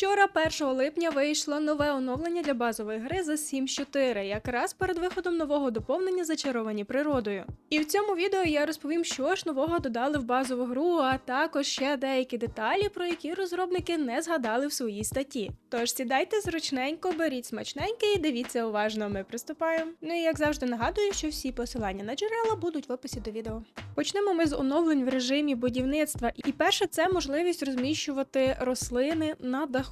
Вчора, 1 липня, вийшло нове оновлення для базової гри за 7.4, якраз перед виходом нового доповнення зачаровані природою. І в цьому відео я розповім, що ж нового додали в базову гру, а також ще деякі деталі, про які розробники не згадали в своїй статті. Тож сідайте зручненько, беріть смачненьке і дивіться уважно. Ми приступаємо. Ну і як завжди нагадую, що всі посилання на джерела будуть в описі до відео. Почнемо ми з оновлень в режимі будівництва. І перше це можливість розміщувати рослини на даху.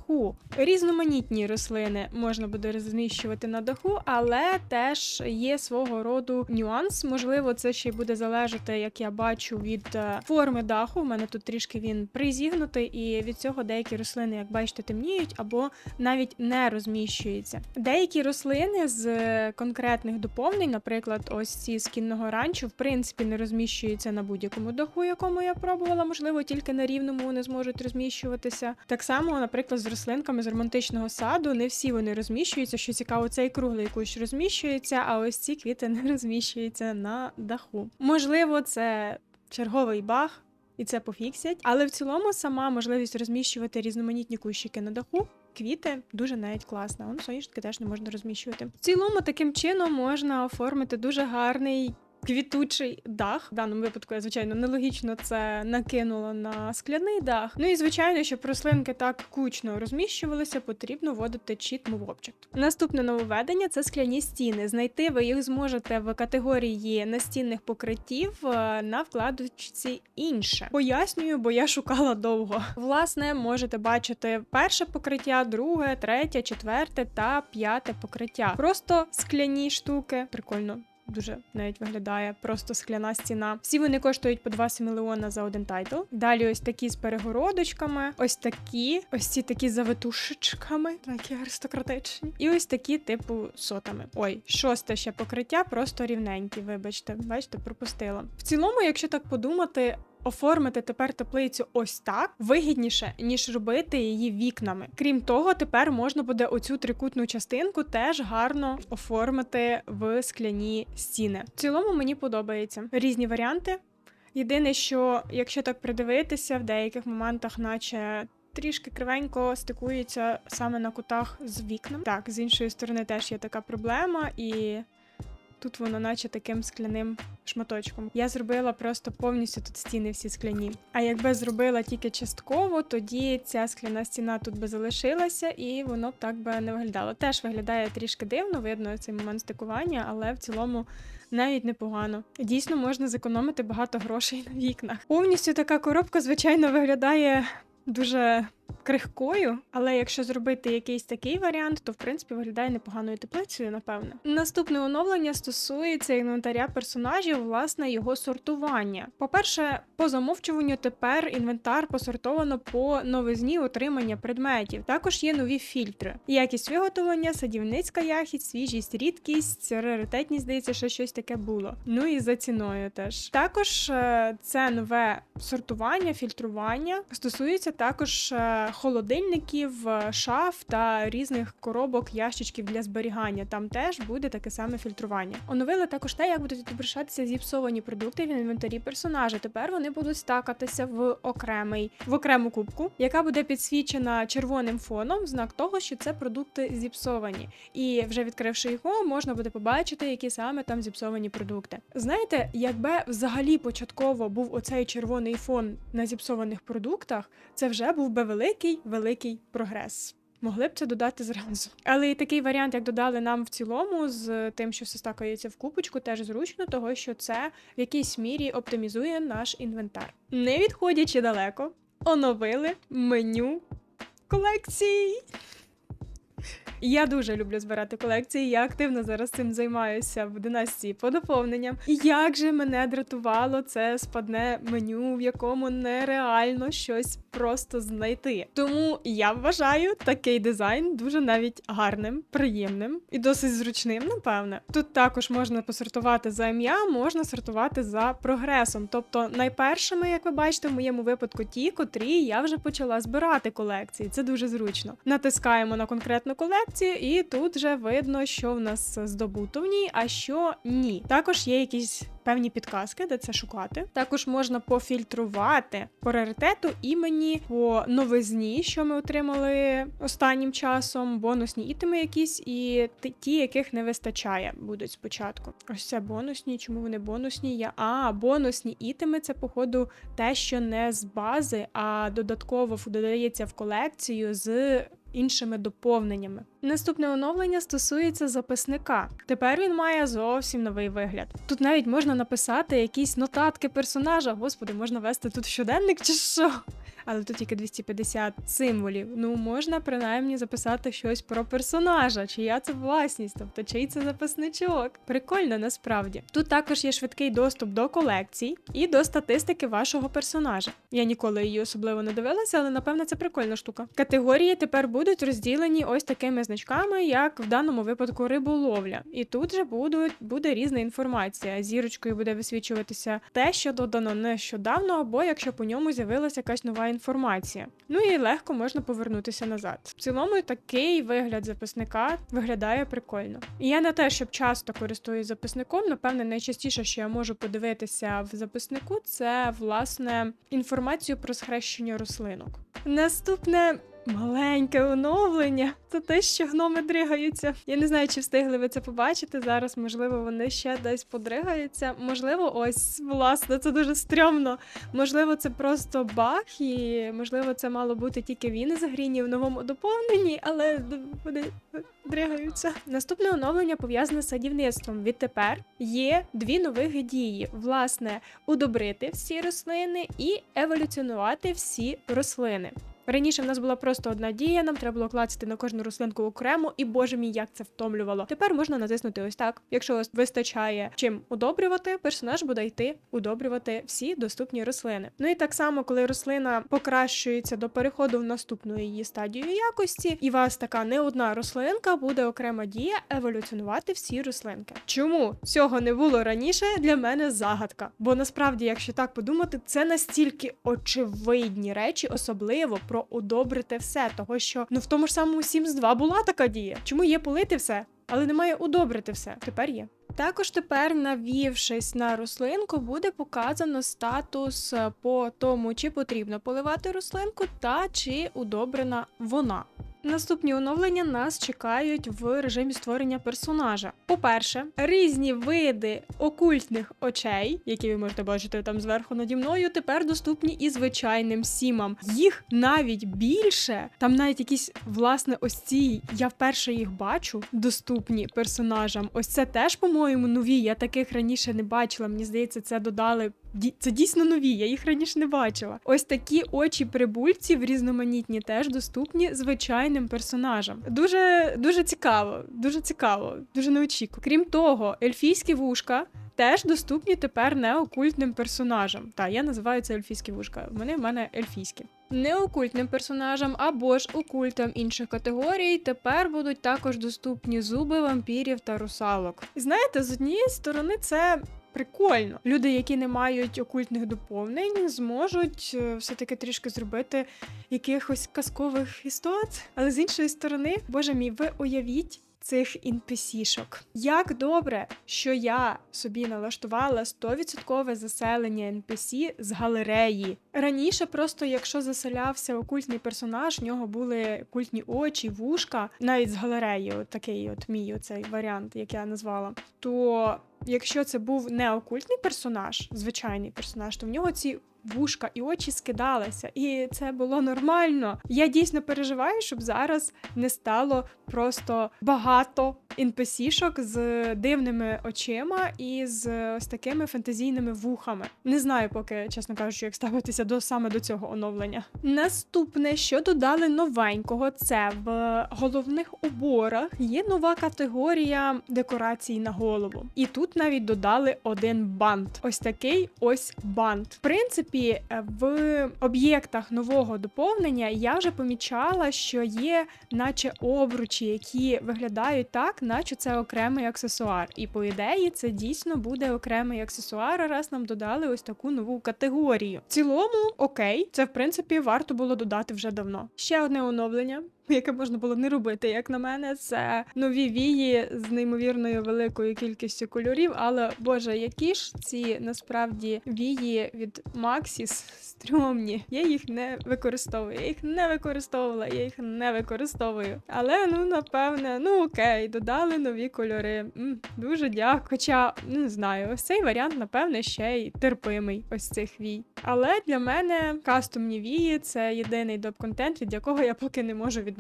Різноманітні рослини можна буде розміщувати на даху, але теж є свого роду нюанс. Можливо, це ще й буде залежати, як я бачу, від е, форми даху. У мене тут трішки він призігнутий, і від цього деякі рослини, як бачите, темніють або навіть не розміщуються. Деякі рослини з е, конкретних доповнень, наприклад, ось ці з кінного ранчо, в принципі, не розміщуються на будь-якому даху, якому я пробувала. Можливо, тільки на рівному вони зможуть розміщуватися. Так само, наприклад, з рослинками з романтичного саду не всі вони розміщуються. Що цікаво, цей круглий кущ розміщується, а ось ці квіти не розміщуються на даху. Можливо, це черговий баг. І це пофіксять, але в цілому сама можливість розміщувати різноманітні кущики на даху. Квіти дуже навіть класна. Он соняшники теж не можна розміщувати. В цілому таким чином можна оформити дуже гарний. Квітучий дах в даному випадку я звичайно нелогічно це накинула на скляний дах. Ну і звичайно, щоб рослинки так кучно розміщувалися, потрібно вводити cheat move. Наступне нововведення це скляні стіни. Знайти ви їх зможете в категорії настінних покриттів е, на вкладочці інше. Пояснюю, бо я шукала довго. Власне, можете бачити перше покриття, друге, третє, четверте та п'яте покриття. Просто скляні штуки. Прикольно. Дуже навіть виглядає просто скляна стіна. Всі вони коштують по 2 мільйона за один тайтл. Далі ось такі з перегородочками, ось такі, ось ці такі завитушечками, такі аристократичні. І ось такі, типу, сотами. Ой, шосте ще покриття, просто рівненькі. Вибачте, бачите, пропустила. В цілому, якщо так подумати. Оформити тепер теплицю ось так вигідніше, ніж робити її вікнами. Крім того, тепер можна буде оцю трикутну частинку теж гарно оформити в скляні стіни. В цілому мені подобається різні варіанти. Єдине, що якщо так придивитися, в деяких моментах, наче. Трішки кривенько стикується саме на кутах з вікном. Так, з іншої сторони теж є така проблема, і Тут воно наче таким скляним шматочком. Я зробила просто повністю тут стіни всі скляні. А якби зробила тільки частково, тоді ця скляна стіна тут би залишилася, і воно б так би не виглядало. Теж виглядає трішки дивно, видно цей момент стикування, але в цілому. Навіть непогано. Дійсно можна зекономити багато грошей на вікнах. Повністю така коробка, звичайно, виглядає дуже крихкою, але якщо зробити якийсь такий варіант, то в принципі виглядає непоганою теплицею, напевне. Наступне оновлення стосується інвентаря персонажів, власне, його сортування. По-перше, по замовчуванню тепер інвентар посортовано по новизні отримання предметів. Також є нові фільтри: якість виготовлення, садівницька якість, свіжість, рідкість, раритетність, здається, ще щось таке було. Ну і за ціною теж. Також е, це нове сортування, фільтрування стосується також. Холодильників, е, шаф та різних коробок, ящичків для зберігання. Там теж буде таке саме фільтрування. Оновили також те, як будуть відображатися зіпсовані продукти в інвентарі персонажа. Тепер вони будуть стакатися в окремий в окрему кубку, яка буде підсвічена червоним фоном, в знак того, що це продукти зіпсовані. І вже відкривши його, можна буде побачити, які саме там зіпсовані продукти. Знаєте, якби взагалі початково був оцей червоний фон на зіпсованих продуктах, це вже був би великий великий прогрес. Могли б це додати зразу. Але і такий варіант, як додали нам в цілому, з тим, що все стакається в купочку, теж зручно, того що це в якійсь мірі оптимізує наш інвентар. Не відходячи далеко, оновили меню колекцій. Я дуже люблю збирати колекції. Я активно зараз цим займаюся в династії по доповненням. І як же мене дратувало це спадне меню, в якому нереально щось просто знайти. Тому я вважаю такий дизайн дуже навіть гарним, приємним і досить зручним, напевне. Тут також можна посортувати за ім'я, можна сортувати за прогресом. Тобто, найпершими, як ви бачите, в моєму випадку ті, котрі я вже почала збирати колекції. Це дуже зручно. Натискаємо на конкретну колекції, і тут вже видно, що в нас здобуто в ній, а що ні. Також є якісь певні підказки, де це шукати. Також можна пофільтрувати по раритету імені по новизні, що ми отримали останнім часом, бонусні ітеми якісь, і ті, яких не вистачає, будуть спочатку. Ось це бонусні. Чому вони бонусні? Я а бонусні ітеми це походу те, що не з бази, а додатково додається в колекцію з. Іншими доповненнями. Наступне оновлення стосується записника. Тепер він має зовсім новий вигляд. Тут навіть можна написати якісь нотатки персонажа. Господи, можна вести тут щоденник чи що? Але тут тільки 250 символів. Ну можна принаймні записати щось про персонажа, чия це власність, тобто чий це записничок. Прикольно насправді. Тут також є швидкий доступ до колекцій і до статистики вашого персонажа. Я ніколи її особливо не дивилася, але напевно це прикольна штука. Категорії тепер будуть розділені ось такими значками, як в даному випадку риболовля. І тут же будуть, буде різна інформація. Зірочкою буде висвічуватися те, що додано нещодавно, або якщо по ньому з'явилася якась нова інформація. Ну і легко можна повернутися назад. В цілому такий вигляд записника виглядає прикольно. І я не те, щоб часто користуюсь записником. Напевне, найчастіше, що я можу подивитися в записнику, це власне інформацію про схрещення рослинок. Наступне. Маленьке оновлення. Це те, що гноми дригаються. Я не знаю, чи встигли ви це побачити. Зараз, можливо, вони ще десь подригаються. Можливо, ось, власне, це дуже стрьомно. Можливо, це просто баг, і можливо, це мало бути тільки він із гріні в новому доповненні, але вони дригаються. Наступне оновлення пов'язане з садівництвом. Відтепер є дві нових дії: власне, удобрити всі рослини і еволюціонувати всі рослини. Раніше в нас була просто одна дія, нам треба було клацати на кожну рослинку окремо, і боже мій, як це втомлювало. Тепер можна натиснути ось так. Якщо ось вистачає чим удобрювати, персонаж буде йти удобрювати всі доступні рослини. Ну і так само, коли рослина покращується до переходу в наступну її стадію якості, і вас така не одна рослинка, буде окрема дія еволюціонувати всі рослинки. Чому цього не було раніше? Для мене загадка. Бо насправді, якщо так подумати, це настільки очевидні речі, особливо про удобрити все, того що ну в тому ж самому Sims 2 була така дія. Чому є полити все, але немає удобрити все? Тепер є. Також тепер, навівшись на рослинку, буде показано статус е, по тому, чи потрібно поливати рослинку та чи удобрена вона. Наступні оновлення нас чекають в режимі створення персонажа. По-перше, різні види окультних очей, які ви можете бачити там зверху наді мною, тепер доступні і звичайним сімам. Їх навіть більше. Там навіть якісь власне ось ці, я вперше їх бачу, доступні персонажам. Ось це теж, по-моєму, нові. Я таких раніше не бачила. Мені здається, це додали. Це дійсно нові, я їх раніше не бачила. Ось такі очі прибульців різноманітні теж доступні звичайним персонажам. Дуже дуже цікаво, дуже цікаво, дуже неочікувано. Крім того, ельфійські вушка. Теж доступні тепер неокультним персонажам. Та я називаю це ельфійські вушка. Вони в мене ельфійські. Неокультним персонажам або ж окультам інших категорій тепер будуть також доступні зуби вампірів та русалок. Знаєте, з однієї сторони це прикольно. Люди, які не мають окультних доповнень, зможуть е, все-таки трішки зробити якихось казкових істот. Але з іншої сторони, боже мій, ви уявіть. Цих NPC-шок. Як добре, що я собі налаштувала 100% заселення NPC з галереї. Раніше, просто якщо заселявся окультний персонаж, в нього були культні очі, вушка, навіть з галереї, от такий от мій оцей варіант, як я назвала. То якщо це був не окультний персонаж, звичайний персонаж, то в нього ці вушка і очі скидалися, і це було нормально. Я дійсно переживаю, щоб зараз не стало просто багато NPC-шок з дивними очима і з ось такими фантазійними вухами. Не знаю, поки, чесно кажучи, як ставитися до саме до цього оновлення. Наступне, що додали новенького, це в головних уборах є нова категорія декорацій на голову. І тут навіть додали один бант. Ось такий ось бант. В принципі, е, в об'єктах нового доповнення я вже помічала, що є, наче обручі, які виглядають так, наче це окремий аксесуар. І по ідеї, це дійсно буде окремий аксесуар, раз нам додали ось таку нову категорію. В цілому, окей, це в принципі варто було додати вже давно. Ще одне оновлення. Яке можна було не робити, як на мене, це нові вії з неймовірною великою кількістю кольорів. Але боже, які ж ці насправді вії від Maxis стрьомні. Я їх не використовую. Я їх не використовувала, я їх не використовую. Але ну напевне, ну окей, додали нові кольори. М, дуже дякую. Хоча не знаю, ось цей варіант, напевне, ще й терпимий ось цих вій. Але для мене кастомні вії це єдиний доп-контент, від якого я поки не можу відмовитися.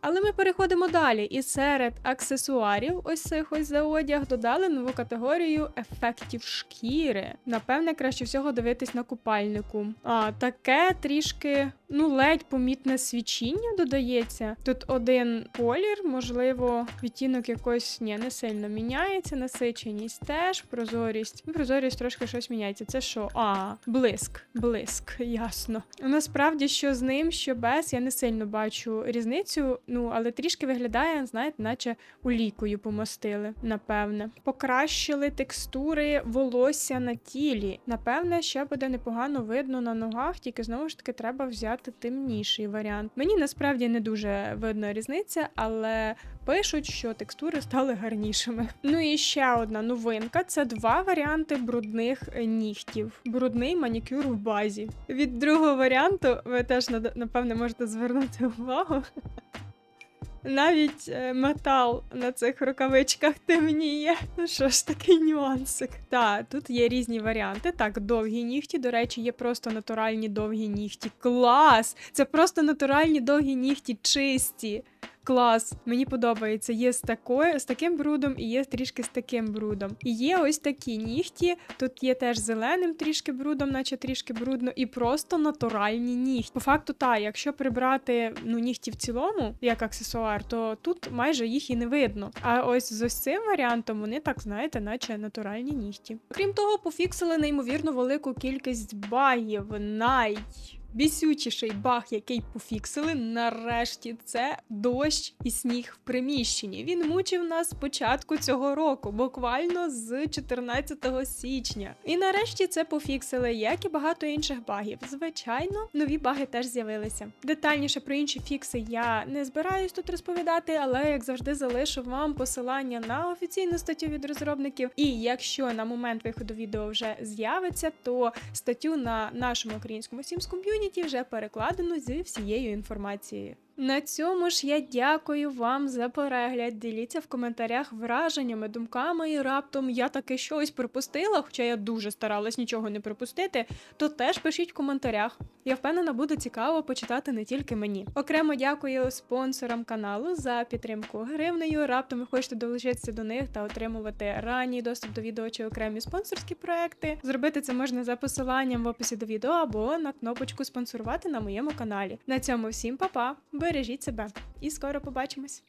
Але ми переходимо далі. І серед аксесуарів, ось цих ось за одяг, додали нову категорію ефектів шкіри. Напевне, краще всього дивитись на купальнику. А таке трішки, ну, ледь помітне свічіння додається. Тут один колір, можливо, відтінок якось ні, не сильно міняється. Насиченість теж, прозорість. Ну, прозорість трошки щось міняється. Це що? А, блиск, блиск, ясно. Насправді, що з ним, що без, я не сильно бачу різницю. Ну, але трішки виглядає, знаєте, наче олійкою помастили, напевне. Покращили текстури волосся на тілі. Напевне, ще буде непогано видно на ногах, тільки знову ж таки треба взяти темніший варіант. Мені насправді не дуже видно різниця, але пишуть, що текстури стали гарнішими. Ну і ще одна новинка: це два варіанти брудних е, нігтів. Брудний манікюр в базі. Від другого варіанту ви теж напевне можете звернути увагу. Навіть е, метал на цих рукавичках темніє. Ну що ж, такий нюансик. Та, тут є різні варіанти. Так, довгі нігті. До речі, є просто натуральні довгі нігті. Клас! Це просто натуральні довгі нігті, чисті. Клас, мені подобається. Є з такою, з таким брудом і є трішки з таким брудом. І є ось такі нігті. Тут є теж зеленим трішки брудом, наче трішки брудно, і просто натуральні нігті. По факту, та, якщо прибрати ну, нігті в цілому, як аксесуар, то тут майже їх і не видно. А ось з ось цим варіантом вони так, знаєте, наче натуральні нігті. Крім того, пофіксили неймовірно велику кількість багів. Най бісючіший баг, який пофіксили, нарешті це дощ і сніг в приміщенні. Він мучив нас з початку цього року, буквально з 14 січня. І нарешті це пофіксили, як і багато інших багів. Звичайно, нові баги теж з'явилися. Детальніше про інші фікси я не збираюсь тут розповідати, але як завжди залишу вам посилання на офіційну статтю від розробників. І якщо на момент виходу відео вже з'явиться, то статтю на нашому українському Sims ком'юніті вже перекладено зі всією інформацією. На цьому ж я дякую вам за перегляд. Діліться в коментарях враженнями, думками і раптом я таки щось пропустила, хоча я дуже старалась нічого не пропустити, то теж пишіть в коментарях. Я впевнена, буде цікаво почитати не тільки мені. Окремо дякую спонсорам каналу за підтримку гривнею. Раптом ви хочете долучитися до них та отримувати ранній доступ до відео чи окремі спонсорські проекти. Зробити це можна за посиланням в описі до відео або на кнопочку спонсорувати на моєму каналі. На цьому всім па-па! Бережіть себе і скоро побачимось!